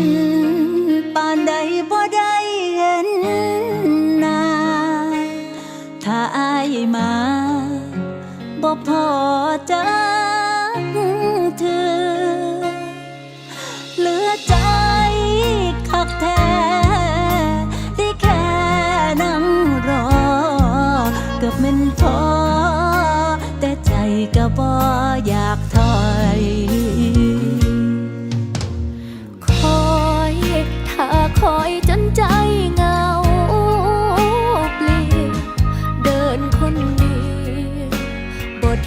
นปานใดบ่ได้เห็นหน้า ถ้าอายมาบ่พอจักเธอเหลือใจคักแท้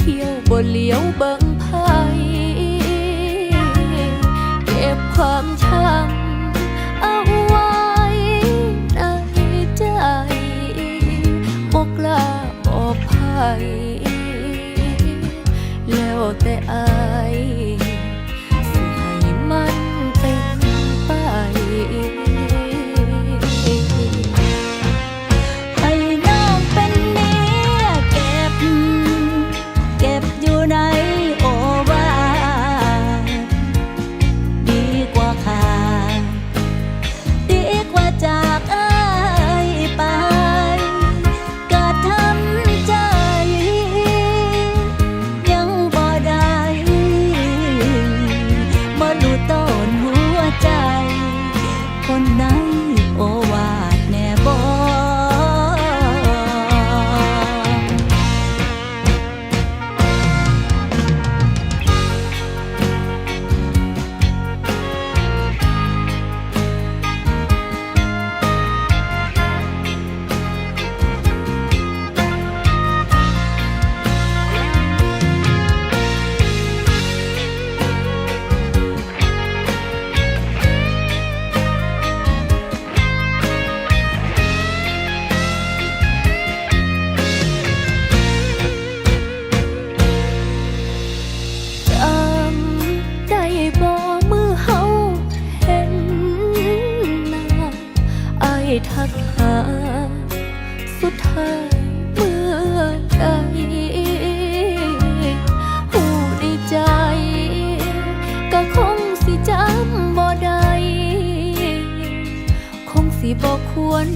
ที่ยวบ่เลี้ยวเบิ่งไผเก็บความช้ำเอาไว้ในใจบ่กลาบอกไผแล้วแต่อาย ทักหา สุดท้ายเมื่อใดหูในใจ ก็คงสิจำบ่ได้ คงสิบอกควร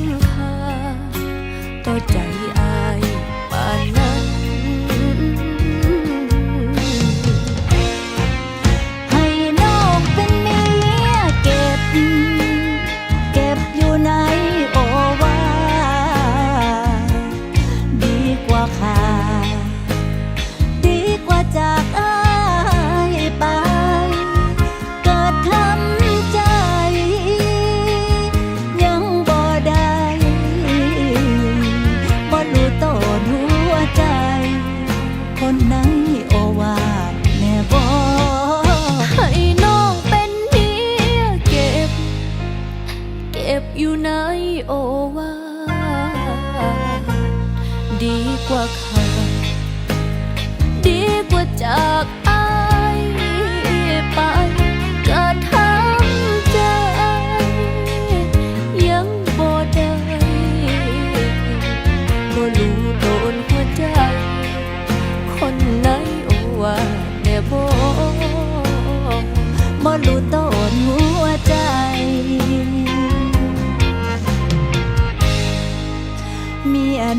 โอวาดีกว่าขาดดีกว่าจากอายไปก็ทำใจ ยังบ่ได้บ่รู้โดนหัวใจ คนไหนโอวาแต่บ่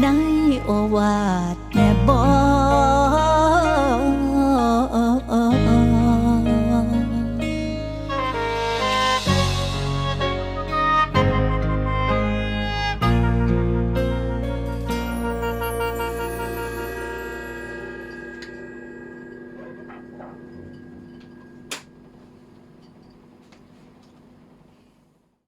ในโอวาทแม่บอก